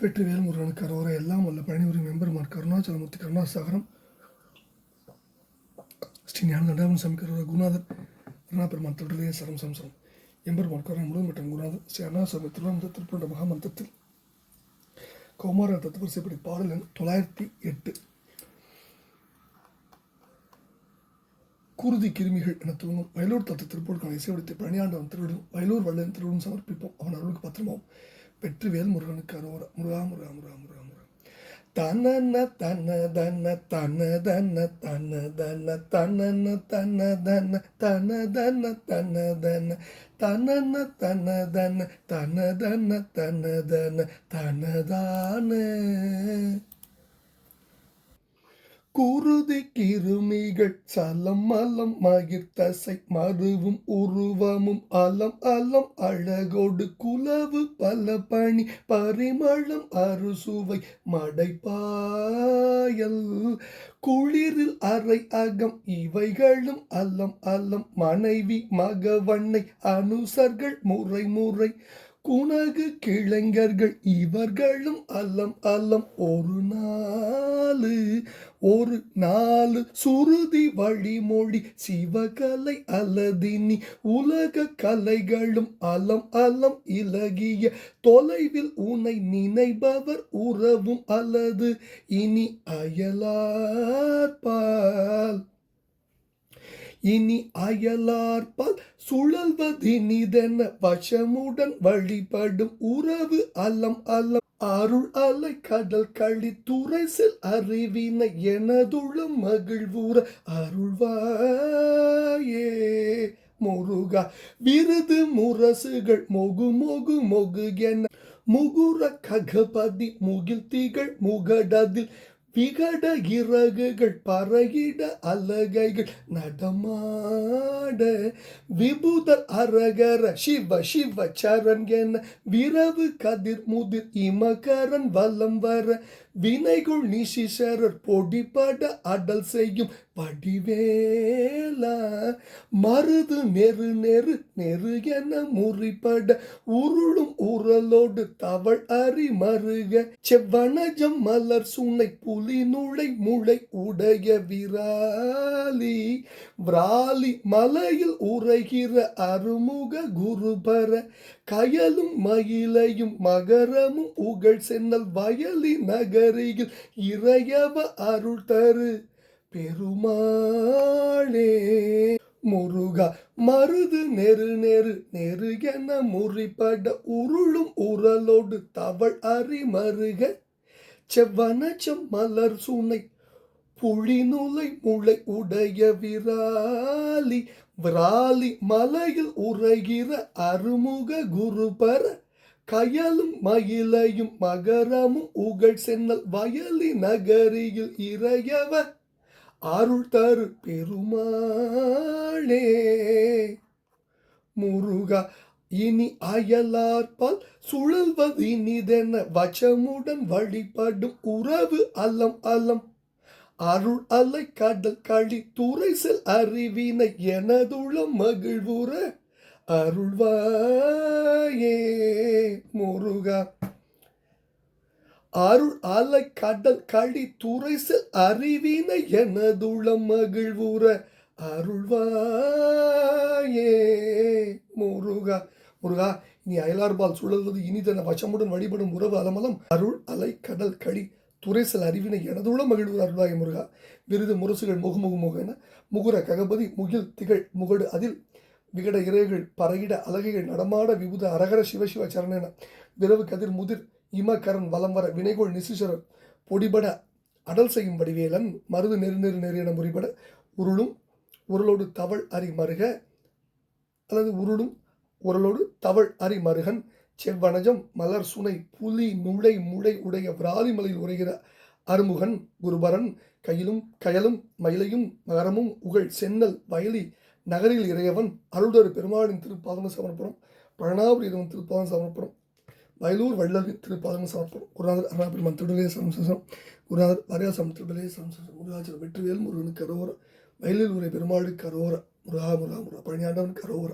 வெற்றி முருகனுக்கு அரோர எல்லாம் வல்ல பழனிபுரி மெம்பர்மார் கருணாச்சலமூர்த்தி கருணாசாகரம் ஸ்ரீ ஞான தண்டாவன் சாமி கரோர குருநாதர் அருணாபெருமான் தொடர்லேயே சரம் சம்சரம் எம்பெருமான் கருணை முழு மற்றும் குருநாதர் ஸ்ரீ அருணாசாமி திருவனந்த திருப்பண்ட மகாமந்திரத்தில் கௌமார தத்துவரிசைப்படி பாடல் எண் தொள்ளாயிரத்தி எட்டு. குருதி கிருமிகள் என துவங்கும் வயலூர் தத்து திருப்பூருக்கான இசைவடித்து பழனியாண்டவன் திருவிடும் வயலூர் வள்ளன் திருவிடும் சமர்ப்பிப்போம். அவன் அருளுக்கு பத்திரமாவும் வெற்றிவேல் முருகனுக்கு அரோரா. முருகா முருகா முருகா முருகா முருகா. தனன தன தன தன தன தன தன தனன தன தன தன தன தன தன தனன தன தன தன தன தன தன தனதான குருதி கிருமிகள் சலம் அலம் மகிர் தசை மருவும் உருவமும் அலம் அலம் அழகோடு குலவு பல பணி பரிமளம் அறுசுவை மடைப்பாயல். குளிரில் அறை அகம் இவைகளும் அல்லம் அல்லம் மனைவி மகவண்ணை அனுசர்கள் முறை முறை குணகு கிழங்கர்கள் இவர்களும் அல்லம் அல்லம். ஒரு நாலு ஒரு நாலு சுருதி வழிமொழி சிவகலை அலதினி. உலக கலைகளும் அலம் அலம் இலகிய தொலைவில் உன்னை நினைபவர் உறவும் அல்லது இனி அயலார்பால் இனி அயலார்பால் சுழல்வதினிதென வசமுடன் வழிபடும் உறவு அல்லம் அல்லம். அருள் அலை கடல் களி துரைசில் அறிவினை எனதுளம் மகிழ்வுற அருள்வாயே. முருகா விருது முரசுகள் மொகு மொகு மொகு என. முகுர ககபதி முகில் திகழ் முகடதில் விகட இறகுகள் பறகிட அலகைகள் நடமாட. விபுதர் அரகர சிவ சிவ சரண் என விரவு கதிர் முதிர் இமகரன் வலம் வர. வினைகுள் நீசிசரர் பொடிபட அடல் செய்யும் வடிவேலா மருது நெரு நெரு நெரு என முறிப்பட உருளும் உரலோடு தவள் அறி மருக. செவ்வனஜம் மலர் சுனை புலி நுழை முளை உடைய விராலி. விராலி மலையில் உரைகிற அருமுக குருபர கயலும் மயிலையும் மகரமும் உகழ் சென்னல் வயலி நகரியில் இறையவ அருள் தரு பெருமாளே முருகா மருது நெரு நெரு நெரு என முறிப்பட உருளும் உரலோடு தவள் அறி மருக செவ்வனச்சம் மலர் சுனை புழிநுலை முளை உடைய விராலி விராலி மலையில் உரைகிற அருமுக குருபர கயலும் மயிலையும் மகரமும் உகழ் சென்னல் வயலி நகரியில் இறையவ அருள் தரு பெருமாளே. முருகா இனி அயலார்பால் சுழல்வது இனிதென. வச்சமுடன் வழிபடும் உறவு அல்லம் அல்லம். அருள் அலை கடல் களி துறைசல் அறிவினை எனதுளம் மகிழ்வுற. அருள்வாயே முருகா. அருள் அலை கடல் களி துறைசல் அறிவினை எனதுளம் மகிழ்வுற. அருள்வாயே முருகா. முருகா நீ அயலார்பால் சுழல்வது இனிதன வசமுடன் வழிபடும் உறவு அலமலம். அருள் அலை கடல் களி துறைசல் அறிவினை எனதுள்ள மகிழ்வு அருள்வாய முருகா. விருது முரசுகள் முகு முகு முகுர ககபதி முகில் திகழ் முகடு அதில் விகட இறைகள் பறையிட அலகைகள் நடமாட விபுத அரகர சிவசிவ சரணென விரவு கதிர் முதிர் இமகரன் வலம் வர வினைகோள் நிசிசரர் பொடிபட அடல் செய்யும் வடிவேலன் மருது நெரு நெரு நெரு என முறிபட உருளும் உருளோடு தவள் அறி மருக அல்லது உருளும் உரலோடு தவள் அறி மருகன் செவ்வனஜம் மலர் சுனை புலி நுழை முளை உடைய விராலிமலையில் உரைகிற அருமுகன் குருபரன் கையிலும் கயலும் மயிலையும் மகரமும் உகழ் சென்னல் வயலி நகரில் இறையவன் அருள்தரு பெருமாளின் திருப்பாதம சமர்ப்பணம் பழனாபுரிதவன் திருப்பாதம் சமர்ப்பணம் வயலூர் வள்ளலின் திருப்பாதம சமர்ப்பணம். குருநாதர் அருணாபெருமான் திருடலே சமசம் குருநாதர் வரையாசம் திருடலே சம்சம் குருராஜர் வெற்றிவேல் முருகனுக்கு அரோர வயலில் உரை பெருமாளுக்கு அரோர முருகா முருகா முருகா பழனியாண்டவனுக்கு அரோர